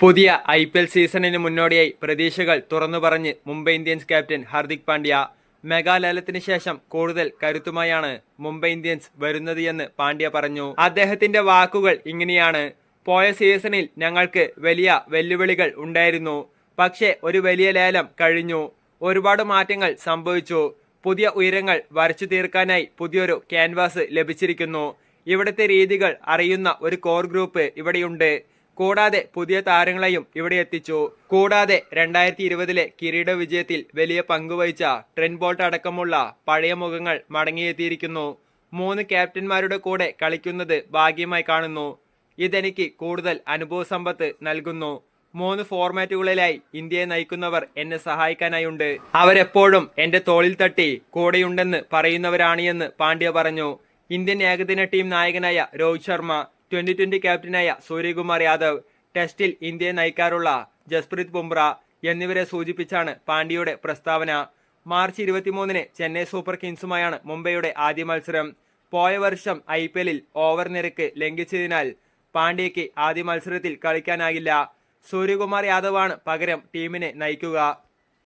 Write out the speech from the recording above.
പുതിയ I P L സീസണിന് മുന്നോടിയായി പ്രതീക്ഷകൾ തുറന്നു പറഞ്ഞ് മുംബൈ ഇന്ത്യൻസ് ക്യാപ്റ്റൻ ഹാർദിക് പാണ്ഡ്യ. മെഗാലയലത്തിന് ശേഷം കൂടുതൽ കരുത്തുമായാണ് മുംബൈ ഇന്ത്യൻസ് വരുന്നത് എന്ന് പാണ്ഡ്യ പറഞ്ഞു. അദ്ദേഹത്തിന്റെ വാക്കുകൾ ഇങ്ങനെയാണ്. പോയ സീസണിൽ ഞങ്ങൾക്ക് വലിയ വെല്ലുവിളികൾ ഉണ്ടായിരുന്നു. പക്ഷേ ഒരു വലിയ ലേലം കഴിഞ്ഞു. ഒരുപാട് മാറ്റങ്ങൾ സംഭവിച്ചു. പുതിയ ഉയരങ്ങൾ വരച്ചു തീർക്കാനായി പുതിയൊരു ക്യാൻവാസ് ലഭിച്ചിരിക്കുന്നു. ഇവിടുത്തെ രീതികൾ അറിയുന്ന ഒരു കോർ ഗ്രൂപ്പ് ഇവിടെയുണ്ട്. കൂടാതെ പുതിയ താരങ്ങളെയും ഇവിടെ എത്തിച്ചു. കൂടാതെ രണ്ടായിരത്തി ഇരുപതിലെ കിരീട വിജയത്തിൽ വലിയ പങ്കുവഹിച്ച ട്രെൻ ബോൾട്ട് അടക്കമുള്ള പഴയ മുഖങ്ങൾ മടങ്ങിയെത്തിയിരിക്കുന്നു. മൂന്ന് ക്യാപ്റ്റന്മാരുടെ കൂടെ കളിക്കുന്നത് ഭാഗ്യമായി കാണുന്നു. ഇതെനിക്ക് കൂടുതൽ അനുഭവ സമ്പത്ത് നൽകുന്നു. മൂന്ന് ഫോർമാറ്റുകളിലായി ഇന്ത്യയെ നയിക്കുന്നവർ എന്നെ സഹായിക്കാനായുണ്ട്. അവരെപ്പോഴും എന്റെ തോളിൽ തട്ടി കൂടെയുണ്ടെന്ന് പറയുന്നവരാണ് എന്ന് പാണ്ഡ്യ പറഞ്ഞു. ഇന്ത്യൻ ഏകദിന ടീം നായകനായ രോഹിത് ശർമ്മ ട്വന്റി ട്വന്റി ക്യാപ്റ്റനായ സൂര്യകുമാർ യാദവ് ടെസ്റ്റിൽ ഇന്ത്യയെ നയിക്കാറുള്ള ജസ്പ്രീത് ബുംറ എന്നിവരെ സൂചിപ്പിച്ചാണ് പാണ്ഡ്യയുടെ പ്രസ്താവന. മാർച്ച് ഇരുപത്തിമൂന്നിന് ചെന്നൈ സൂപ്പർ കിങ്സുമായാണ് മുംബൈയുടെ ആദ്യ മത്സരം. പോയ വർഷം ഐ പി എല്ലിൽ ഓവർ നിരക്ക് ലംഘിച്ചതിനാൽ പാണ്ഡ്യയ്ക്ക് ആദ്യ മത്സരത്തിൽ കളിക്കാനാകില്ല. സൂര്യകുമാർ യാദവാണ് പകരം ടീമിനെ നയിക്കുക.